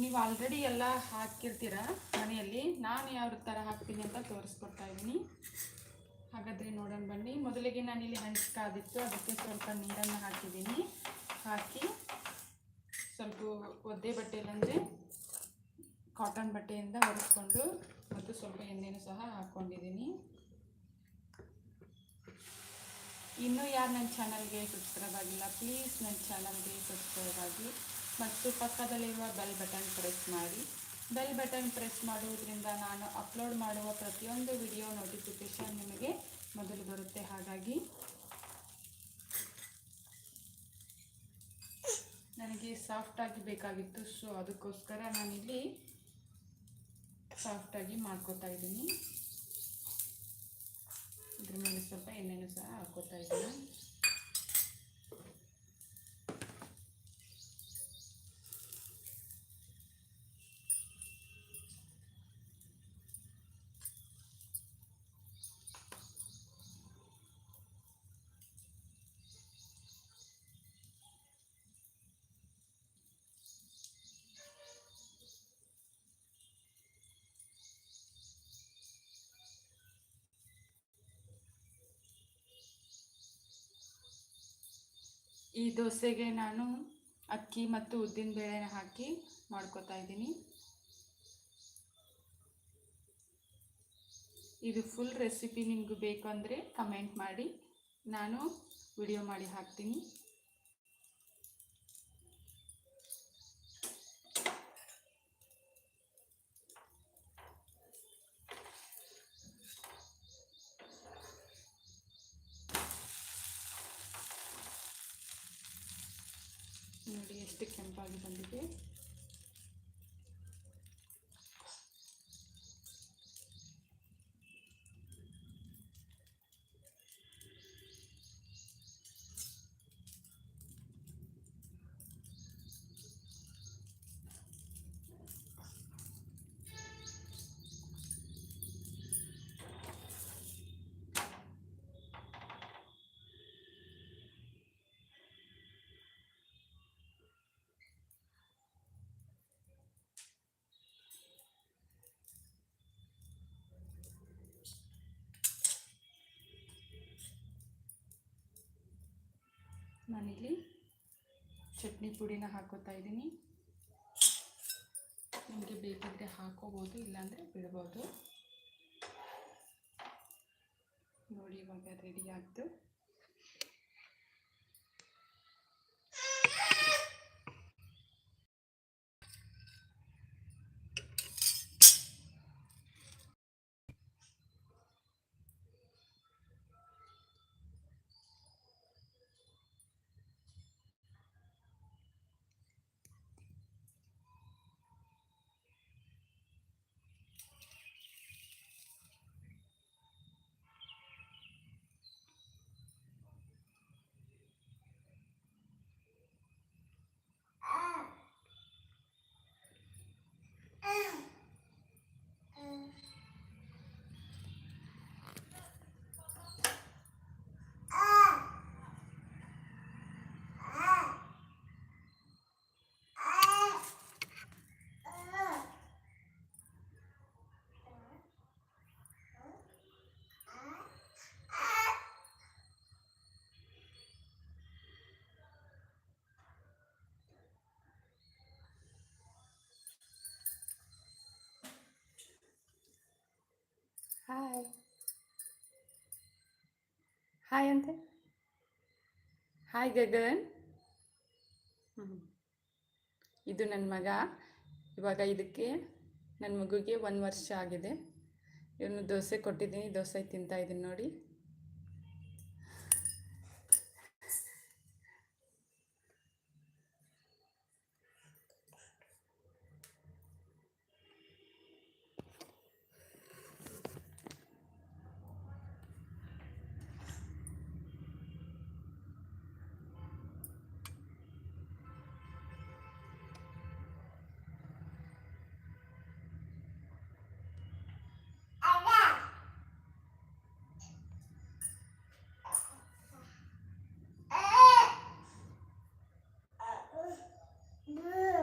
ನೀವು ಆಲ್ರೆಡಿ ಎಲ್ಲ ಹಾಕಿರ್ತೀರ ಮನೆಯಲ್ಲಿ? ನಾನು ಯಾವ ಥರ ಹಾಕ್ತೀನಿ ಅಂತ ತೋರಿಸ್ಕೊಡ್ತಾ ಇದ್ದೀನಿ. ಹಾಗಾದರೆ ನೋಡೋಣ ಬನ್ನಿ. ಮೊದಲಿಗೆ ನಾನು ಇಲ್ಲಿ ಕಾದಿತ್ತು. ಅದಕ್ಕೆ ಸ್ವಲ್ಪ ನೀರನ್ನು ಹಾಕಿದ್ದೀನಿ. ಹಾಕಿ ಸ್ವಲ್ಪ ಒದ್ದೆ ಬಟ್ಟೆಯಲ್ಲಂದರೆ ಕಾಟನ್ ಬಟ್ಟೆಯಿಂದ ಒರೆಸ್ಕೊಂಡು ಮತ್ತು ಸ್ವಲ್ಪ ಎಣ್ಣೆನೂ ಸಹ ಹಾಕ್ಕೊಂಡಿದ್ದೀನಿ ಇನ್ನೂ ಯಾರು ನನ್ನ ಚಾನಲ್ಗೆ ಸಬ್ಸ್ಕ್ರೈಬ್ ಆಗಿಲ್ಲ ಪ್ಲೀಸ್ ನನ್ನ ಚಾನಲ್ಗೆ ಸಬ್ಸ್ಕ್ರೈಬ್ ಆಗಿ. ಮತ್ತು ಪಕ್ಕದಲ್ಲಿರುವ ಬೆಲ್ ಬಟನ್ ಪ್ರೆಸ್ ಮಾಡಿ. ಬೆಲ್ ಬಟನ್ ಪ್ರೆಸ್ ಮಾಡುವುದರಿಂದ ನಾನು ಅಪ್ಲೋಡ್ ಮಾಡುವ ಪ್ರತಿಯೊಂದು ವಿಡಿಯೋ ನೋಟಿಫಿಕೇಷನ್ ನಿಮಗೆ ಮೊದಲು ಬರುತ್ತೆ. ಹಾಗಾಗಿ ನನಗೆ ಸಾಫ್ಟಾಗಿ ಬೇಕಾಗಿತ್ತು. ಸೊ ಅದಕ್ಕೋಸ್ಕರ ನಾನಿಲ್ಲಿ ಸಾಫ್ಟಾಗಿ ಮಾಡ್ಕೋತಾ ಇದ್ದೀನಿ. ಇದ್ರ ಮೇಲೆ ಸ್ವಲ್ಪ ಎಣ್ಣೆನೂ ಸಹ ಹಾಕೋತಾ ಇದ್ದೀನಿ. ಈ ದೋಸೆಗೆ ನಾನು ಅಕ್ಕಿ ಮತ್ತು ಉದ್ದಿನ ಬೇಳೆನ ಹಾಕಿ ಮಾಡ್ಕೊತಾ ಇದ್ದೀನಿ. ಇದು ಫುಲ್ ರೆಸಿಪಿ ನಿಮಗೂ ಬೇಕು ಅಂದರೆ ಕಮೆಂಟ್ ಮಾಡಿ. ನಾನು ವಿಡಿಯೋ ಮಾಡಿ ಹಾಕ್ತೀನಿ. चिकन पाकिस्तान के। ನಾನಿಲ್ಲಿ ಚಟ್ನಿ ಪುಡಿನ ಹಾಕೋತಾ ಇದ್ದೀನಿ. ನಿಮಗೆ ಬೇಕಿದ್ರೆ ಹಾಕೋಬೋದು ಇಲ್ಲಾಂದರೆ ಬಿಡ್ಬೋದು. ನೋಡಿ ಇವಾಗ ರೆಡಿ ಆಯಿತು ಹಾಯ್ ಹಾಯ್ ಅಂತೆ ಹಾಯ್ ಗಗನ್ ಹ್ಞೂ ಇದು ನನ್ನ ಮಗ. ಇವಾಗ ಇದಕ್ಕೆ ನನ್ನ ಮಗುಗೆ ಒಂದು ವರ್ಷ ಆಗಿದೆ. ಇವನು ದೋಸೆ ಕೊಟ್ಟಿದ್ದೀನಿ. ದೋಸೆ ತಿಂತಾ ಇದ್ದೀನಿ ನೋಡಿ.